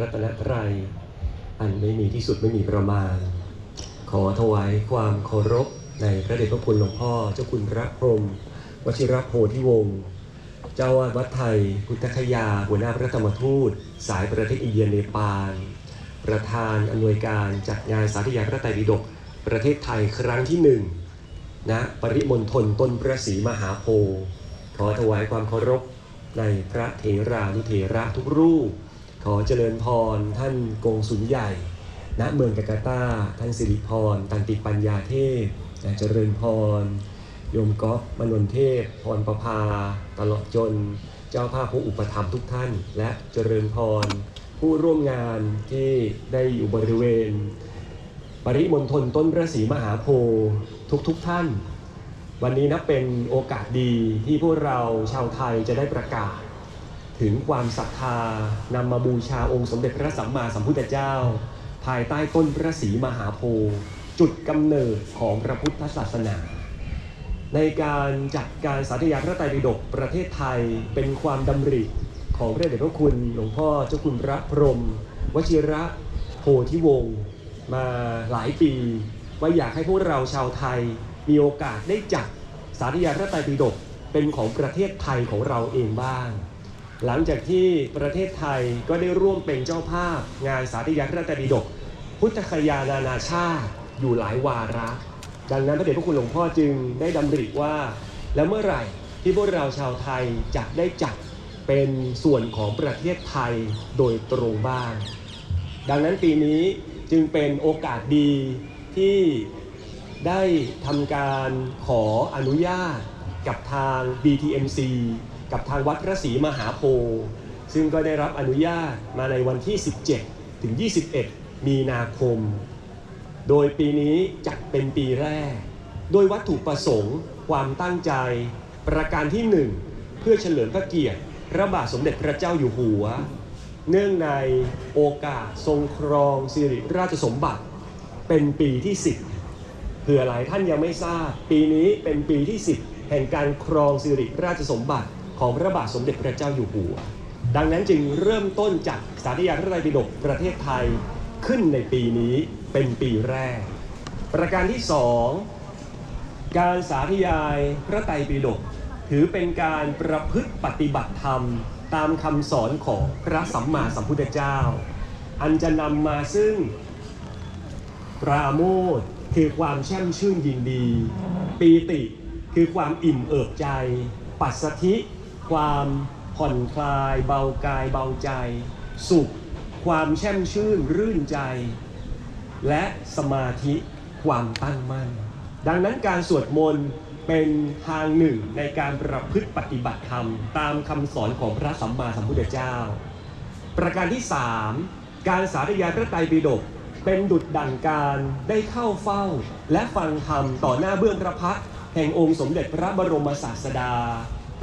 รัตนตรัยอันไม่มีที่สุดไม่มีประมาณ ขอถวายความเคารพในพระเดชพระคุณหลวงพ่อ เจ้าคุณพระพรหมวชิรโพธิวงศ์เจ้าอาวาดวัดไทยพุทธคยา หัวหน้าพระธรรมทูต สายประเทศอินเดียเนปาล ประธานอำนวยการจัดงานสาธยายพระไตรปิฎกประเทศไทยครั้งที่หนึ่งณปริมณฑลต้นพระศรีมหาโพธิ์ขอถวายความเคารพในพระเถรานุเถระทุกรูป ขอเจริญพร ท่านกงสุนใหญ่ ณ เมืองจากาตา ท่านสิริพร ตันติปัญญาเทพเจริญพร โยมก๊อฟมนนเทพ พรประภา ตลอดจน เจ้าภาพผู้อุปถัมภ์ทุกท่าน และเจริญพร ผู้ร่วมงานที่ได้อยู่บริเวณ ปริมณฑลต้นพระศรีมหาโพธิ์ทุกๆทท่าน วันนี้นับเป็นโอกาสดีที่พวกเราชาวไทยจะได้ประกาศ ถึงความศรัทธานำมาบูชาองค์สมเด็จพระสัมมาสัมพุทธเจ้า ภายใต้ต้นพระศรีมหาโพธิ์จุดกำเนิดของพระพุทธศาสนา ในการจัดการสาธยายพระไตรปิฎกประเทศไทยเป็นความดำริของพระเดชพระคุณหลวงพ่อเจ้าคุณพระพรมวชิระโพธิวงศ์มาหลายปี ว่าอยากให้พวกเราชาวไทยมีโอกาสได้จัดสาธยายพระไตรปิฎกเป็นของประเทศไทยของเราเองบ้าง หลังจากที่ประเทศไทยก็ได้ร่วมเป็นเจ้าภาพ งานสาธยายพระตรปิฎกพุทธคยานานาชาติอยู่หลายวาระ ดังนั้นพระเดชพระคุณหลวงพ่อจึงได้ดำริว่า แล้วเมื่อไหร่ที่พวกเราชาวไทยจะได้จัดเป็นส่วนของประเทศไทยโดยตรงบ้าง ดังนั้นปีนี้จึงเป็นโอกาสดีที่ได้ทำการขออนุญาตกับทาง BTMC กับทางวัดพระศรีมหาโพธิ์ซึ่งก็ได้รับอนุญาตมาในวันที่ 17 ถึง 21 มีนาคม โดยปีนี้จัดเป็นปีแรก โดยวัตถุประสงค์ ความตั้งใจ ประการที่หนึ่งเพื่อเฉลิมพระเกียรติ พระบาทสมเด็จพระเจ้าอยู่หัว เนื่องในโอกาสทรงครองสิริราชสมบัติ เป็นปีที่ 10เผื่อหลายท่านยังไม่ทราบ ปีนี้เป็นปีที่ 10 แห่งการครองสิริราชสมบัติ ของพระบาทสมเด็จพระเจ้าอยู่หัว ดังนั้นจึงเริ่มต้นจากสาธยายพระไตรปิฎกประเทศไทยขึ้นในปีนี้เป็นปีแรก ประการที่สองการสาธยายพระไตรปิฎกถือเป็นการประพฤติปฏิบัติธรรม ตามคำสอนของพระสัมมาสัมพุทธเจ้า อันจะนำมาซึ่งปราโมทคือความแช่มชื่นยินดี ปีติคือความอิ่มเอิบใจ ปัสสธิ ความผ่อนคลาย เบากายเบาใจ สุข ความแช่มชื่นรื่นใจ และสมาธิความตั้งมั่น ดังนั้นการสวดมนต์เป็นทางหนึ่งในการประพฤติปฏิบัติธรรม ตามคำสอนของพระสัมมาสัมพุทธเจ้า ประการที่ 3 การสาธยายพระไตรปิฎกเป็นดุจดั่งการได้เข้าเฝ้า และฟังธรรมต่อหน้าเบื้องพระพักแห่งองค์สมเด็จพระบรมศาสดา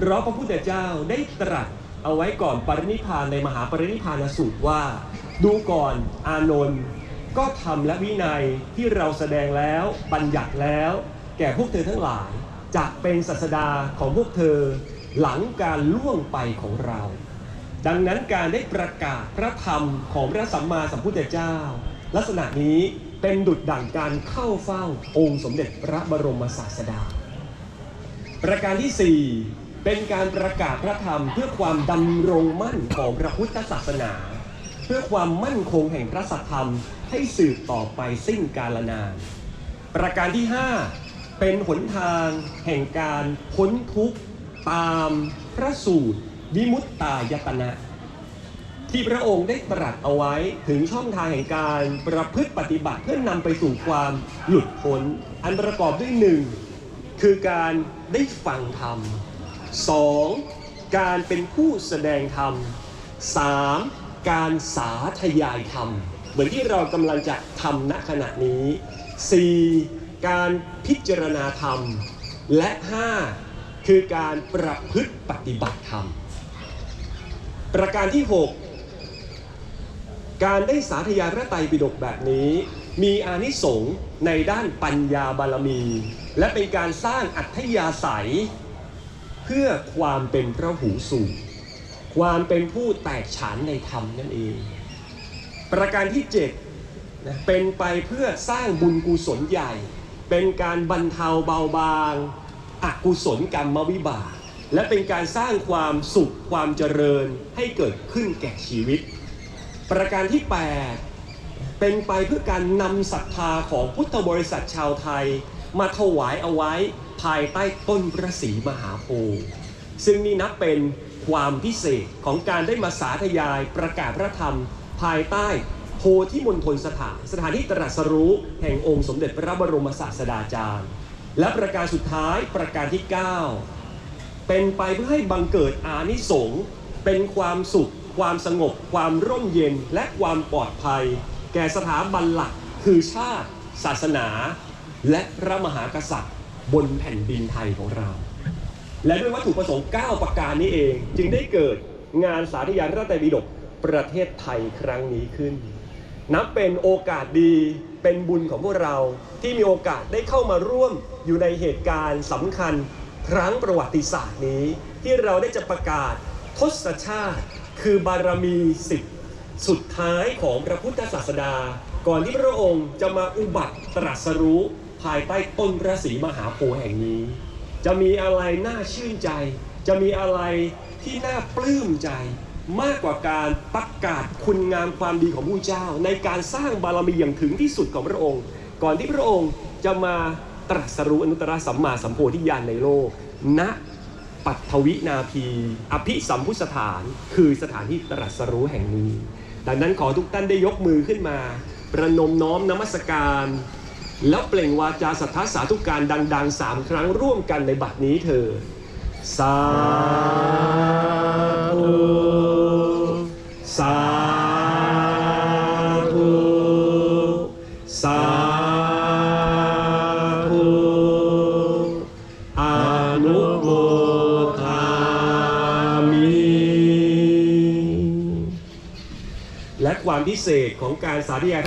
เพราะพระพุทธเจ้าได้ตรัสเอาไว้ก่อนปรินิพานในมหาปรินิพพานสูตรว่า ดูก่อนอานนท์ก็ทำและวินัยที่เราแสดงแล้วบัญญัติแล้ว แก่พวกเธอทั้งหลายจะเป็นศาสดาของพวกเธอหลังการล่วงไปของเรา ดังนั้นการได้ประกาศพระธรรมของพระสัมมาสัมพุทธเจ้า ลักษณะนี้เป็นดุจดั่งการเข้าเฝ้าองค์สมเด็จพระบรมศาสดา ประการที่ 4 เป็นการประกาศพระธรรมเพื่อความดำรงมั่นของพระพุทธศาสนา เพื่อความมั่นคงแห่งพระสัทธรรมให้สืบต่อไปสิ้นกาลนาน ประการที่ 5 เป็นหนทางแห่งการพ้นทุกข์ตามพระสูตรวิมุตตายตนะ ที่พระองค์ได้ตรัสเอาไว้ถึงช่องทางแห่งการประพฤติปฏิบัติเพื่อนำไปสู่ความหลุดพ้น อันประกอบด้วยหนึ่งคือการได้ฟังธรรม สองการเป็นผู้แสดงธรรมสามการสาธยายธรรม เหมือนที่เรากำลังจะทำณขณะนี้สี่การพิจารณาธรรม และห้าคือการประพฤติปฏิบัติธรรม ประการที่ 6 การได้สาธยายพระไตรปิฎกแบบนี้มีอานิสงส์ในด้านปัญญาบารมี และเป็นการสร้างอัธยาศัย พื่อความเป็นพระหูสูตรความเป็นผู้แตกฉานในธรรมนั่นเอง ประการที่7นะเป็นไปเพื่อสร้างบุญกุศลใหญ่ เป็นการบรรเทาเบาบางอกุศลกรรมวิบาก และเป็นการสร้างความสุขความเจริญให้เกิดขึ้นแก่ชีวิต ประการที่ 8 เป็นไปเพื่อการนำศรัทธาของพุทธบริษัทชาวไทย มาถวายเอาไว้ ภายใต้ต้นพระศรีมหาโพธิ์ซึ่งนี่นับเป็นความพิเศษของการได้มาสาธยายประกาศพระธรรม ภายใต้โพธิมณฑลสถาน สถานที่ตรัสรู้แห่งองค์สมเด็จพระบรมศาสดาจารย์ และประการสุดท้ายประการที่ 9 เป็นไปเพื่อให้บังเกิดอานิสงส์เป็นความสุข ความสงบ ความร่มเย็นและความปลอดภัย แก่สถาบันหลักคือชาติ ศาสนา และพระมหากษัตริย์ บนแผ่นดินไทยของเรา และด้วยวัตถุประสงค์ 9 ประการนี้เอง จึงได้เกิดงานสาธยายพระไตรปิฎกประเทศไทยครั้งนี้ขึ้น นับเป็นโอกาสดีเป็นบุญของพวกเราที่มีโอกาสได้เข้ามาร่วมอยู่ในเหตุการณ์สำคัญครั้งประวัติศาสตร์นี้ ที่เราได้จะประกาศทศชาติ คือบารมีสิบสุดท้ายของพระพุทธศาสดา ก่อนที่พระองค์จะมาอุบัติตรัสรู้ ภายใต้ต้นพระศรีมหาโพธิ์แห่งนี้ จะมีอะไรน่าชื่นใจ จะมีอะไรที่น่าปลื้มใจ มากกว่าการประกาศคุณงามความดีของผู้เจ้า ในการสร้างบารมีอย่างถึงที่สุดของพระองค์ ก่อนที่พระองค์จะมาตรัสรู้อนุตตรสัมมาสัมโพธิญาณในโลกณปัทวินาภีอภิสัมพุสถาน คือสถานที่ตรัสรู้แห่งนี้ ดังนั้นขอทุกท่านได้ยกมือขึ้นมา ประนมน้อมนมัสการ แล้วเปล่งวาจาสัทธาสาธุการดังๆสามครั้งร่วมกันในบัดนี้เธอ สาธุสาธุสาธุอนุโมทามิ และความพิเศษของการสาธยาย